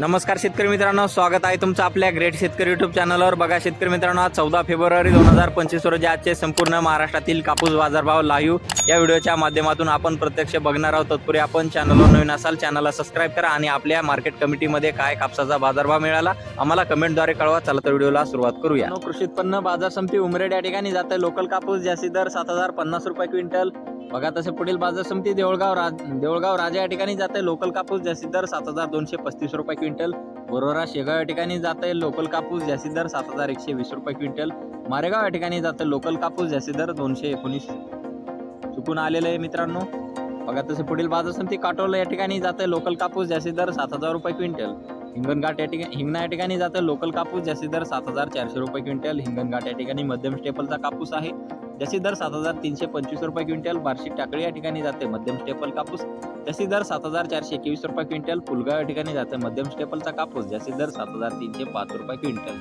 नमस्कार शेतकरी मित्रांनो स्वागत आहे तुमचं आपल्या ग्रेट शेतकरी युट्यूब चॅनलवर बघा शेतकरी मित्रांनो आज चौदा फेब्रुवारी दोन हजार पंचवीस रोजी आजचे संपूर्ण महाराष्ट्रातील कापूस बाजारभाव लाईव्ह या व्हिडिओच्या माध्यमातून आपण प्रत्यक्ष बघणार आहोत. तत्पूर्वी आपण चॅनलवर नवीन असाल चॅनलला सबस्क्राईब करा आणि आपल्या मार्केट कमिटीमध्ये काय कापसाचा बाजारभाव मिळाला आम्हाला कमेंटद्वारे कळवा. चला तर व्हिडिओला सुरुवात करूया. कृषी उत्पन्न बाजार समिती उमरेड या ठिकाणी जाते. लोकल कापूस जास्ती दर सात हजार पन्नास रुपये क्विंटल बघा तसे पुढील बाजार समिती देऊळगाव राज देऊळगाव राजा या ठिकाणी जाते. लोकल कापूस जास्तीत दर सात हजार दोनशे पस्तीस रुपये क्विंटल. बोरोरा शेगाव या ठिकाणी जाते. लोकल कापूस जास्तीत दर सात हजार एकशे वीस रुपये क्विंटल. मारेगाव या ठिकाणी जाते. लोकल कापूस जास्तीत दर दोनशे एकोणीस. चुकून आलेलं आहे मित्रांनो. बघा तसे पुढील बाजार समिती काटोल या ठिकाणी जाते. लोकल कापूस जास्तीत दर सात हजार रुपये क्विंटल. हिंगणघाट या ठिकाणी हिंगणा या ठिकाणी जाते. लोकल कापूस जास्तीत दर सात हजार चारशे रुपये क्विंटल. हिंगणघाट या ठिकाणी मध्यम स्टेपलचा कापूस आहे. जास्तीत दर सात हजार तीनशे पंचवीस रुपये क्विंटल. बार्शी टाकळी या ठिकाणी जाते मध्यम स्टेपल कापूस. जास्तीत दर सात हजार चारशे एकवीस रुपये क्विंटल. पुलगाव या ठिकाणी जाते मध्यम स्टेपलचा कापूस. जास्तीत दर सात हजार तीनशे पाच रुपये क्विंटल.